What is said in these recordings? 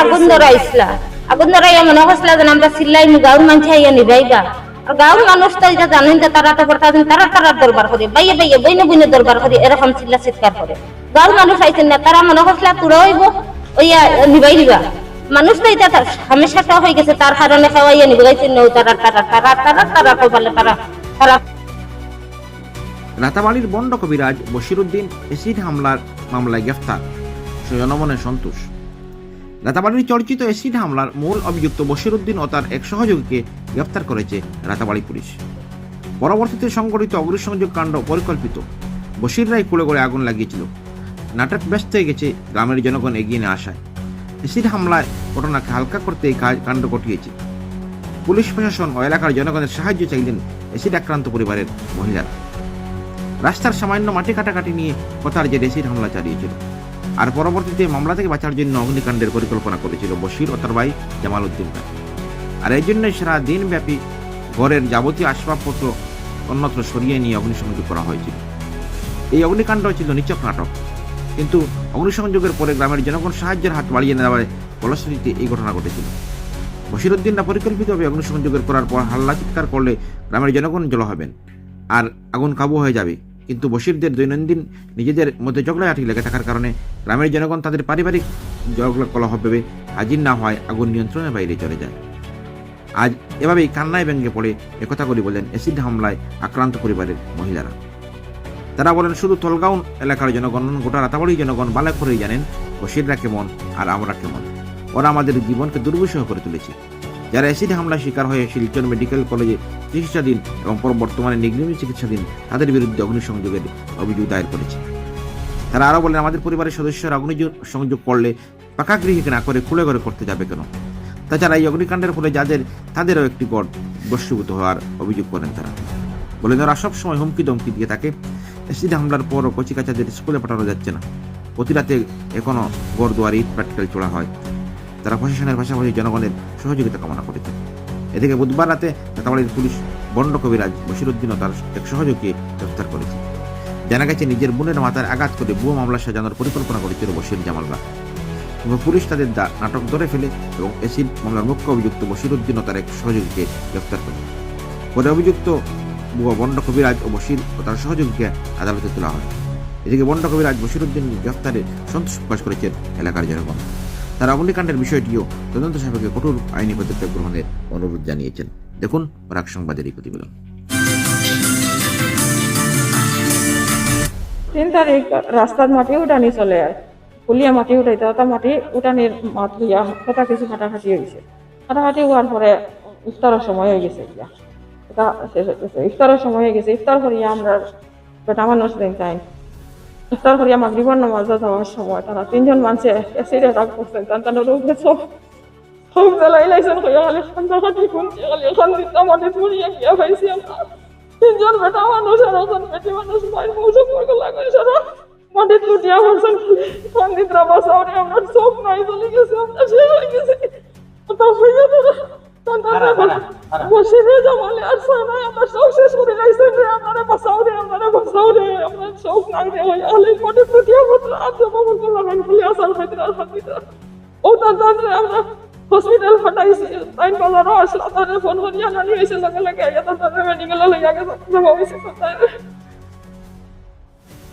আগুন ধরাইছিলা আগুন ধরাইয়া মনে করছিল যে আমরা চিল্লাই নি গাঁর মানুষ আইয়া নিবাইবা আর গাঁর মানুষ তো এটা জানেন যে তারা তো করতে আছেন তারা তারা দরবার করে বাইয়ে বাইয়ে, বইনে বইনে দরবার করে এরকম চিল্লা চিৎকার করে গাঁর মানুষ আইছেন না তারা মনে করছিল তোরা হইব ওইয়া নিবাই দিবা। মানুষ তো এটা তার সমস্যাটা হয়ে গেছে তার কারণে খাওয়াইয়া নিবে গাইছেন নৌ তারা তারা তারা তারা তারা কইবালে তারা তারা রাতাবাড়ির বন্ড কবিরাজ বশিরুদ্দিন এসিড হামলার মামলায় গ্রেফতার জনমনে সন্তোষ। রাতাবাড়ির চর্চিত এসিড হামলার মূল অভিযুক্ত বশিরুদ্দিন ও তার এক সহযোগীকে গ্রেফতার করেছে রাতাবাড়ি পুলিশ। পরবর্তীতে সংঘটিত অগ্নিসংযোগ কাণ্ড পরিকল্পিত। বশির রায় কুড়ে আগুন লাগিয়েছিল। নাটক ব্যস্ত হয়ে গেছে, গ্রামের জনগণ এগিয়ে নিয়ে আসায়। এসিড হামলায় ঘটনাকে হালকা করতে এই কাণ্ড ঘটিয়েছে। পুলিশ প্রশাসন ও এলাকার জনগণের সাহায্য চাইলেন এসিড আক্রান্ত পরিবারের মহিলারা। রাস্তার সামান্য মাটি কাটাকাটি নিয়ে কথার যে এসিড হামলা চালিয়েছিল। আর পরবর্তীতে মামলা থেকে বাঁচার জন্য অগ্নিকাণ্ডের পরিকল্পনা করেছিল বশির ও তার ভাই জামাল উদ্দিন আর এই জন্যই সারা দিনব্যাপী ঘরের যাবতীয় আসবাবপত্র অন্যত্র সরিয়ে নিয়ে অগ্নিসংযোগ করা হয়েছিল। এই অগ্নিকাণ্ড ছিল নিচক নাটক। কিন্তু অগ্নিসংযোগের পরে গ্রামের জনগণ সাহায্যের হাত বাড়িয়ে নেওয়ার ফলশ্রুতিতে এই ঘটনা ঘটেছিল। বশিরুদ্দিনরা পরিকল্পিতভাবে অগ্নিসংযোগের করার পর হাল্লা চিৎকার করলে গ্রামের জনগণ জল হবেন। আর আগুন কাবু হয়ে যাবে। কিন্তু বশিরদের দৈনন্দিন নিজেদের মধ্যে ঝগড়াঝাটি লেগে থাকার কারণে গ্রামের জনগণ তাদের পারিবারিক ঝগড়া কলহ ভেবে হাজির না হয় আগুন নিয়ন্ত্রণের বাইরে চলে যায়। আজ এভাবেই কান্নায় ব্যঙ্গে পড়ে একথাগুলি বলেন অ্যাসিড হামলায় আক্রান্ত পরিবারের মহিলারা। তারা বলেন, শুধু তলগাঁও এলাকার জনগণ গোটা রাতাবাড়ি জনগণ ভালো করেই জানেন বশিররা কেমন আর আমরা কেমন। ওরা আমাদের জীবনকে দুর্বিষহ করে তুলেছে। যারা অ্যাসিড হামলার শিকার হয়ে শিলচর মেডিকেল কলেজে চিকিৎসাধীন এবং বর্তমানে নিগ্রিমী চিকিৎসাধীন, তাদের বিরুদ্ধে অগ্নিসংযোগের অভিযোগ দায়ের করেছে। তারা আরও বলেন, আমাদের পরিবারের সদস্যরা অগ্নিসংযোগ করলে পাকা না করে খুলে ঘরে করতে যাবে কেন? তাছাড়া এই অগ্নিকাণ্ডের ফলে যাদের, তাদেরও একটি গড় বস্তুভূত হওয়ার অভিযোগ করেন তারা। বলেন ওরা সবসময় হুমকি দমকি দিয়ে থাকে। অ্যাসিড হামলার পরও কচিকাচাদের স্কুলে পাঠানো যাচ্ছে না। প্রতি রাতে এখনও গড় দুয়ার প্র্যাকটিক্যাল চোড়া হয়। তারা প্রশাসনের পাশাপাশি জনগণের সহযোগিতা কামনা করেছে। এদিকে বুধবার রাতে রাতাবাড়ির পুলিশ বন্ড কবিরাজ বশিরুদ্দিন ও তার এক সহযোগীকে গ্রেফতার করেছে। জানা গেছে, নিজের বোনের মাথায় আঘাত করে ভুয়ো মামলা সাজানোর পরিকল্পনা করেছিল বশির জামালরা। এবং পুলিশ তাদের নাটক ধরে ফেলে এবং এসিড মামলার মুখ্য অভিযুক্ত বশিরুদ্দিন ও তার এক সহযোগীকে গ্রেফতার করে পরে অভিযুক্ত ভুয়ো বন্ড কবিরাজ ও বশির ও তার সহযোগীকে আদালতে তোলা হয়। এদিকে বন্ড কবিরাজ বশিরুদ্দিন গ্রেফতারে সন্তোষ প্রকাশ করেছেন এলাকার জনগণ। তারা অগ্নিকাণ্ডের বিষয়টিও তদন্ত সাপেক্ষে কঠোর আইনি পদক্ষেপ গ্রহণের অনুরোধ জানিয়েছেন। দেখুন রাগ সংবাদের এই প্রতিবেদন। তিন তারিখ রাস্তার মাটি উঠানি চলে আর। পুলিয়া মাটি উঠাইতে ওটা মাটি উঠানির মাত লইয়া কথা কিছু ফাটাফাটি হয়েছে ফাটাফাটি হওয়ার পরে ইফতারের সময় হয়ে গেছে ইয়া ইফতারের সময় হয়ে গেছে। ইফতার করিয়া আমরা বেটা মানুষ দেন চাই। ইফতার করিয়া মাগরিবর নামাজে যাওয়ার সময় তারা তিনজন মানুষে এসিডে রাগ করছেন তান তার রোগে সব সব জ্বালাই লাইছেন কইয়া খালি খান্দা খাটি শুনছি খালি এখন দিতে মাটি পুড়িয়ে গিয়া পাইছি তিনজন বেটা মানুষ আর এখন বেটি মানুষ মায়ের মৌসুম করে লাগাইছে না মাটির লুটিয়া পড়ছেন সন্দিত্রা বসাওরে আমরা চোখ নাই চলে গেছে। আমরা শেষ হয়ে গেছে। তা হইয়া তো বসে রে জমালে আর সানাই আমরা সব শেষ করে লাইছেন রে আপনারা বাঁচাও রে আপনারা বাঁচাও রে আমরা চোখ নাই রে হইয়া হলে মাটির লুটিয়া পড়ছে আর জমা বলতে লাগান খুলে আসার খাইতে আর খাইতে ও তার জানলে আমরা হসপিটাল ফাটাইছি তাই বাজারও আসলো তারে ফোন করিয়া নানি হয়েছে লগে লগে আইয়া তারে মেডিকেল লইয়া গেছে জমা হয়েছে তাই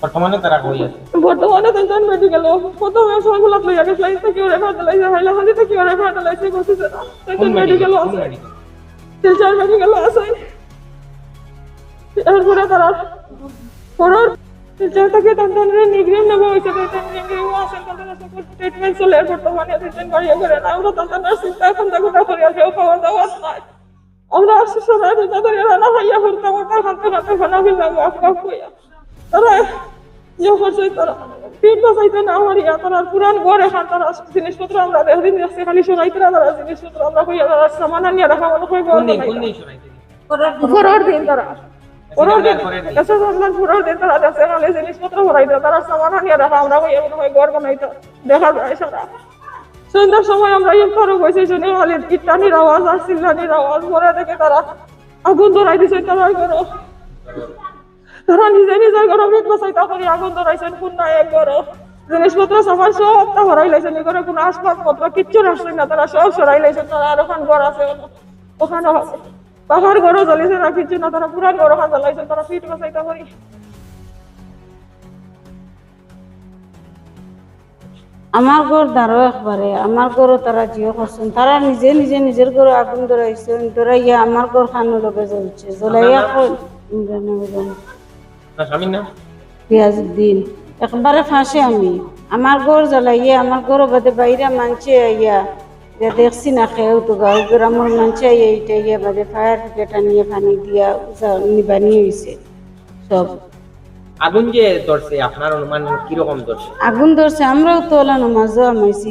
বর্তমানে তারা কই আছে বর্তমানে তিনজন মেডিকেল প্রথমে সবগুলো লইয়া গেছে লাইন থেকে রেফার দিলাইছে হাইলা হালি থেকে রেফার দিলাইছে গেছে না কোন তিনজন মেডিকেল মেডিকেল কোন আছে তিনজন মেডিকেল আছে এরপরে তারা পরের তিনজন থেকে তিনজনের নিগ্রিম নেব হয়েছে তিনজন নিগ্রিম আছে তাদের ট্রিটমেন্ট চলে বর্তমানে তিনজন বাড়ি করে না আমরা তাদের চিন্তা এখন না করি খাওয়া দাওয়া নাই আমরা আসছি সবাই তাদের রান্না খাইয়া করতাম ওটা খাতে খাতে খানা ফেললাম আফ আফ হইয়া তারা করছে তারা না আমার ইয়া তারা পুরান ঘর এখন তারা জিনিসপত্র আমরা দেখদিন দেখছি খালি সরাইতে না তারা জিনিসপত্র আমরা কইয়া তারা সামান আনিয়া রাখা মনে কই কোন দিন দিন শোনাইতে পরের দিন। তারা। পরের দিন। এসে তারা খালি জিনিসপত্র ভরাইতে তারা সামান আনিয়া রাখা আমরা কইয়া মনে ঘর বানাইতে দেখা যায় সারা। সন্ধ্যার সময় আমরা ইফতারও বসে শুনি খালি ইটানির আওয়াজ আর আওয়াজ দেখে তারা আগুন ধরাই দিছে তারা ঘর। তারা নিজে নিজের ঘর পেট বসাইতা করি আগুন ধরাইছেন কোন এক ঘর জিনিসপত্র সবাই সব তা হরাই লাইছে নি করে কোনো আসবাবপত্র কিচ্ছু রাখছে না তারা সব সরাই লাইছে তারা আর ওখান ঘর আছে। ওখানে পাহাড় ঘরও জ্বলিছে না কিছু না তারা পুরান ঘর ওখান জ্বলাইছে তারা ফিট বাসাইতে পারি আমার ঘর দাঁড়ো একবারে আমার ঘরও তারা জিও করছেন তারা নিজে নিজে নিজের ঘরে আগুন ধরাইছেন ধরাইয়া আমার ঘর খানো লগে জ্বলছে জ্বলাইয়া কই ইমরান ইমরান না স্বামীর নাম? পিয়াজুদ্দিন একবারে ফাঁসে আমি। আমার ঘর জ্বলাইয়া আমার ঘর বাদে বাইরে মানছে আইয়া। যে দেখছি না খেয়েও তো গাঁও গ্রামের মানছে আইয়া এইটা ইয়া বাদে ফায়ার ব্রিগেড নিয়ে পানি দিয়া নিবানি হয়েছে সব। আগুন যে ধরছে আপনার অনুমান কীরকম ধরছে? আগুন ধরছে আমরাও তো ওলা নমাজও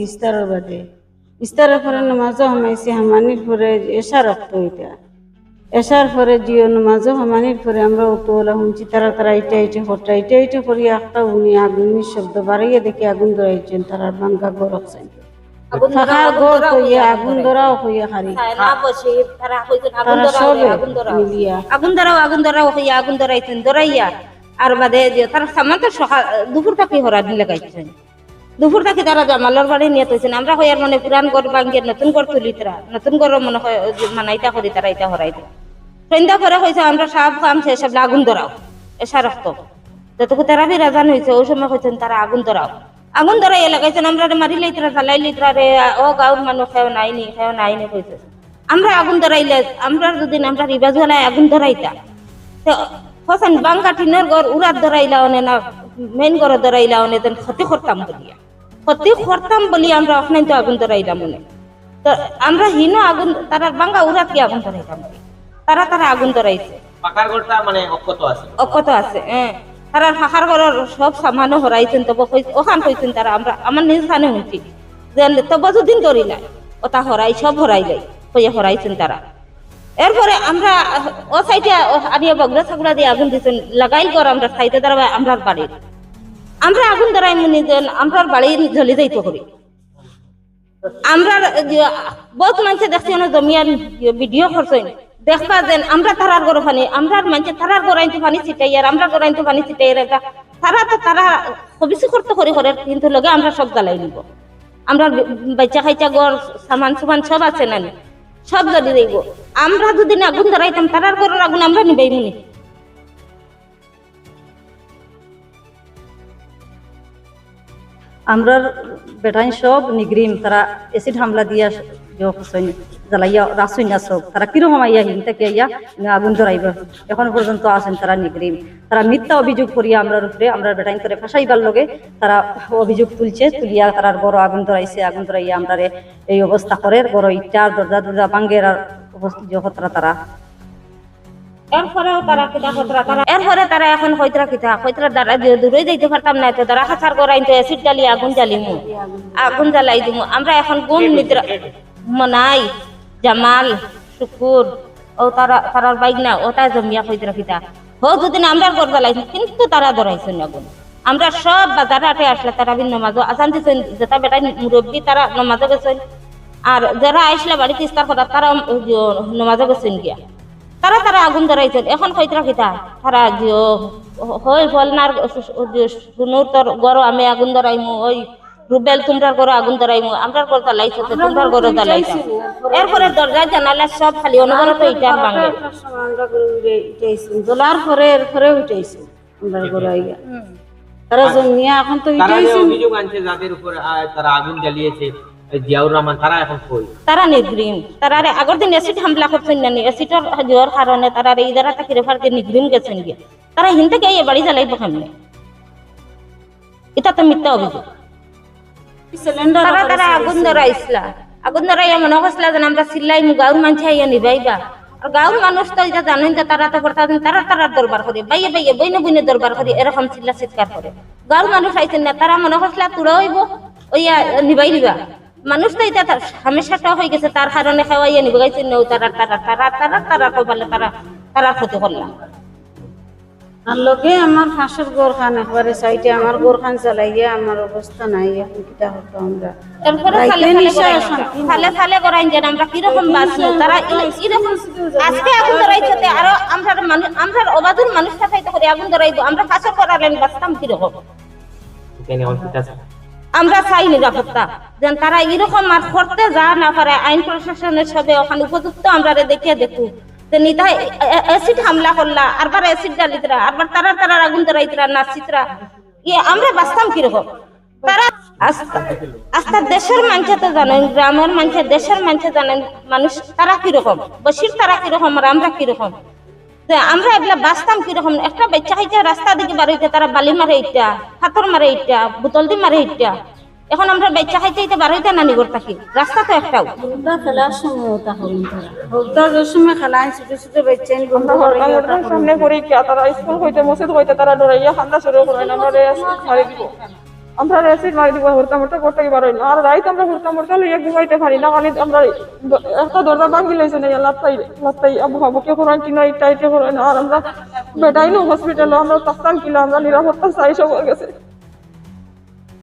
ইস্তারের বাদে। ইস্তারের পরে নমাজও হামাইছি হামানির পরে এসা রক্ত এটা এসার পরে জিও নমাজও হামানির পরে আমরা ওলা শুনছি তারা তারা এটা এটা হটা এটা এটা করি একটা উনি আগুনের শব্দ বাড়াইয়া দেখি আগুন ধরাইছেন তারা বাঙ্গা গরকছেন থাকার আগুন গড় হইয়া আগুন ধরাও কইয়া হারি। তারা কইছেন আগুন তারা ধরাও, সবে মিলিয়া। আগুন ধরাও আগুন ধরাও হইয়া আগুন ধরাইছেন ধরাইয়া। আর বাদে তারা সামান তো সকাল দুপুর থাকি হরা দিন লাগাইছেন দুপুর থাকি তারা জামালার বাড়ি নিয়ে তৈছেন আমরা হইয়ার মানে পুরান ঘর ভাঙ্গিয়ে নতুন ঘর তুলি তারা নতুন ঘর মনে হয় মানে মানাইতা করি তারা এটা হরাইতে সন্ধ্যা পরে হয়েছে, আমরা সব কাম শেষ সব আগুন ধরাও এসা রক্ত যতটুকু তারা বি রাজান হয়েছে, ওই সময় হয়েছেন তারা আগুন ধরাও। আগুন ধরাই লাগাইছেন আমরা রে মারি লইতরা, জ্বালাই লইতরা রে ও গাঁর মানুষ খেও নাইনি খেও নাইনি কইছে আমরা আগুন ধরাইলে, আমরা যদি আমরা রিবাজ হলাই, আগুন ধরাইতা। তো, হসন টিনের ঘর উড়াত ধরাইলা অনে না মেন ঘর ধরাইলা অনে তেন ক্ষতি করতাম বলিয়া। ক্ষতি করতাম বলি আমরা ওখানে তো আগুন ধরাইলাম মনে তো, আমরা হিনো আগুন, তারা বাঙ্গা উড়াত কি আগুন ধরাইতাম বলি। তারা তারা আগুন ধরাইছে। পাকার ঘরটা মানে অক্ষত আছে। হ্যাঁ তারা ফাঁকার ঘরের সব সামানও হরাইছেন তবে ওখান কইছেন তারা আমরা আমার নিজ খানে শুনছি যে তবে দুদিন না ওটা হরাই সব হরাইলাই কইয়া হরাইছেন তারা এরপরে আমরা ও সাইডে আনিয়া বগরা ছাগলা দিয়ে আগুন দিছেন। লাগাই কর আমরা সাইডে দাঁড়াবে আমরার বাড়ির আমরা আগুন ধরাই মনে যেন আমরার বাড়ি জ্বলি যাইতে করি আমরা বহুত মানুষে দেখছি জমিয়ার ভিডিও করছেন দেখবা যেন আমরা তারার গরো পানি আমরা মানুষে তারার গড়াইতে পানি ছিটাই আর আমরা গড়াইতে পানি ছিটাই আর তারা তো তারা হবিষি করতে করে করে, কিন্তু লগে আমরা সব জ্বালাই নিব। আমরা বাচ্চা খাইচা গড় সামান সুমান সব আছে নানি সব জ্বলি দেব। আমরা যদি না আগুন ধরাইতাম, তারার গড়ের আগুন আমরা নিবাই মনি। আমরার বেটাই সব নিগ্রিম, তারা এসিড হামলা দিয়া হসইন জ্বালাইয়া রাসুই তারা কীরকম আইয়া হিন থেকে আইয়া আগুন ধরাইব? এখন পর্যন্ত আছেন তারা নিগ্রিম তারা মিথ্যা অভিযোগ করিয়া আমরার উপরে আমরা বেটাইন করে ফাঁসাইবার লগে তারা অভিযোগ তুলছে, তুলিয়া বড় আগুন ধরাইছে, আগুন ধরাইয়া এই অবস্থা করে, বড় ইটার দরজা দরজা ভাঙ্গের আর তারা। তারা এরপরে তারা এখন কিতা? দূরে তো তারা আগুন আগুন আমরা এখন গুম নিদ্রা মনাই জামাল, শুকুর, ও তারা তারার বাইক না ওটা জমিয়া কইতরা কিতা হো দুদিন আমরা ঘর জ্বালাইছি কিন্তু তারা ধরাইছেন আগুন আমরা সব বাজারে আটে আসলে তারা বিন নমাজও আসান দিছেন, যেটা বেটা মুরব্বী তারা নমাজও গেছেন। আর যারা আইসলে বাড়িতে ইস্তার করা তারা নমাজও গেছেন গিয়া। তারা তারা আগুন ধরাইছেন, এখন কইতরা কিতা তারা যে হই ফলনার শুনুর তোর গরো আমি আগুন ধরাইমু, ওই রুবেল তোমরার গরো আগুন ধরাইমু তো গরো জ্বালাইছো। এরপরে দরজা জানালা সব খালি অনবরত ইটার ভাঙে আমরা জ্বলার পরে এরপরে উঠাইছি। আমরা আইয়া। তারা জমিয়া এখন তো তারা অভিযোগ আনছে যাদের উপর তারা আগুন জ্বালিয়েছে জিয়াউর রহমান তারা এখন কই? তারা নিগ্রিম তারা রে দিন হামলা করছেন না এসিডর জোর কারণে তারা রে ইদারা তাকে রেফার দিয়ে নিগ্রিম গেছেন গিয়ে। তারা হিনতে গিয়ে বাড়ি জ্বালাইব কেমনে? এটা তো মিথ্যা অভিযোগ। তারা তারা আগুন ধরাইছিলা আগুন ধরাইয়া মনে করছিল আমরা গাঁর আইয়া নিবাইবা আর গাঁর মানুষ তো এটা জানেন যে তারা তো করতে তারা তারা দরবার করে বাইয়ে বাইয়ে বইনে বইনে দরবার করে এরকম চিল্লা চিৎকার করে গাঁর মানুষ আইছেন না তারা মনে করছিল তুরা হইব ওইয়া নিবাই দিবা মানুষ তো এটা হামেশাটা হয়ে গেছে তার কারণে খাওয়াইয়া নিবে গাইছে নৌ তারা তারা তারা তারা তারা কবালে তারা তারা ক্ষতি করলাম আর লগে আমার ফাঁসের গোর খান একবারে সাইডে আমার গোর খান চালাইয়া আমার অবস্থা নাই এখন কিটা হতো আমরা? যেন আমরা কীরকম তারা আজকে আগুন ধরাইছে তে আরও আমরা মানুষ আমরা অবাধুর মানুষ থাকাইতে করে আগুন ধরাইবো। আমরা কাছে করালেন বাঁচতাম কীরকম? কেন এখন কি আছে? আমরা চাই নিরাপত্তা। যেন তারা এরকম আর করতে যা না পারে আইন প্রশাসনের সবে ওখানে উপযুক্ত আমরা দেখিয়ে দেখু যে নিতা অ্যাসিড হামলা করলা, আরবার অ্যাসিড ডালিতরা আরবার তারা তারা আগুন ধরাইতরা, নাচিতরা। ইয়ে আমরা বাঁচতাম কীরকম? তারা আস্থা আস্থা দেশের মানুষে তো জানেন, গ্রামের মানুষে দেশের মানুষে জানেন মানুষ, তারা কীরকম? বসির তারা কীরকম আর আমরা কীরকম আমরা এগুলা বাঁচতাম কীরকম? একটা বাচ্চা খাইতে রাস্তা দিকে বার হইতে তারা বালি মারে ইটা পাথর মারে ইটা বোতল দিয়ে মারে ইটা এখন আমরা বাচ্চা খাইতে ইতে বার হইতে নানি করতে থাকি। রাস্তা তো একটাও। সময় ওটা হল তারা হুলদা যে সময় খেলায় ছোট ছোট হরকাম সামনে করি কি তারা স্কুল হইতে মসজিদ হইতে তারা ডরাইয়া খান্দা শুরু আমরা রেসিড মারি দিব। আমরা রেসিড মারি দিব হরতাম ওটা করতে কি পারি না আর রাইত আমরা হরতাম ওটা লইয়া ঘুমাইতে পারি না খালি আমরা একটা দরজা ভাঙি লইছে না লাত্তাই লাত্তাই আবু হাবু কে করেন কি না ইটা ইটা করেন আর আমরা বেটাইনো হসপিটালে আমরা তাস্তান কিলো আমরা নিরাপত্তা চাই সব গেছে।